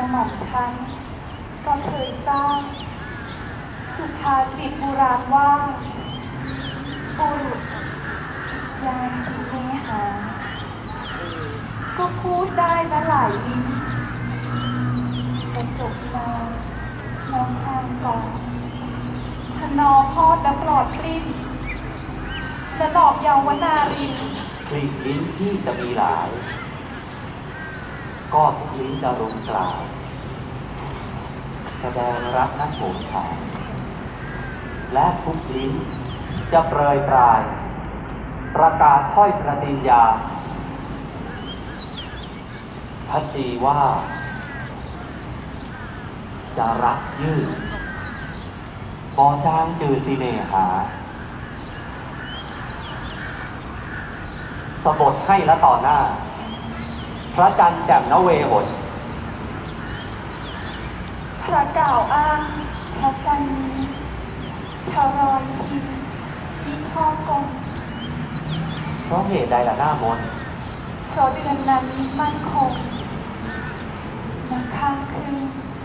ระหม่อมฉันก็เคยทราบสุภาษิตโบราณว่าบุรุษยามสิเนหา ก็พูดได้นะหลายลิ้นกระจกนางน้องทางก่อนทนอพอดและปลอดปลิ้นและหลอกเยาวนารินกลีบลิ้นที่จะมีหลาย ก็ทุกลิ้นจะรุมกล่าว แสดงรักน่าโฉมฉายและทุกลิ้นจะเปรยปลาย ประกาศถ้อยประติญญาพระจีว่า จะรักยืดบอจางจือสิเนหา สบทให้และต่อหน้า พระจันทร์แจ่มนเวหนพระกล่าวอ้างพระจันทร์นี้ชาวรอยทีที่ชอบกลเพราะเหตุใดล่ะหน้ามนต์เพราะเดือนนั้นมีมั่นคงนักข้างคืนสีหงายแจ่ม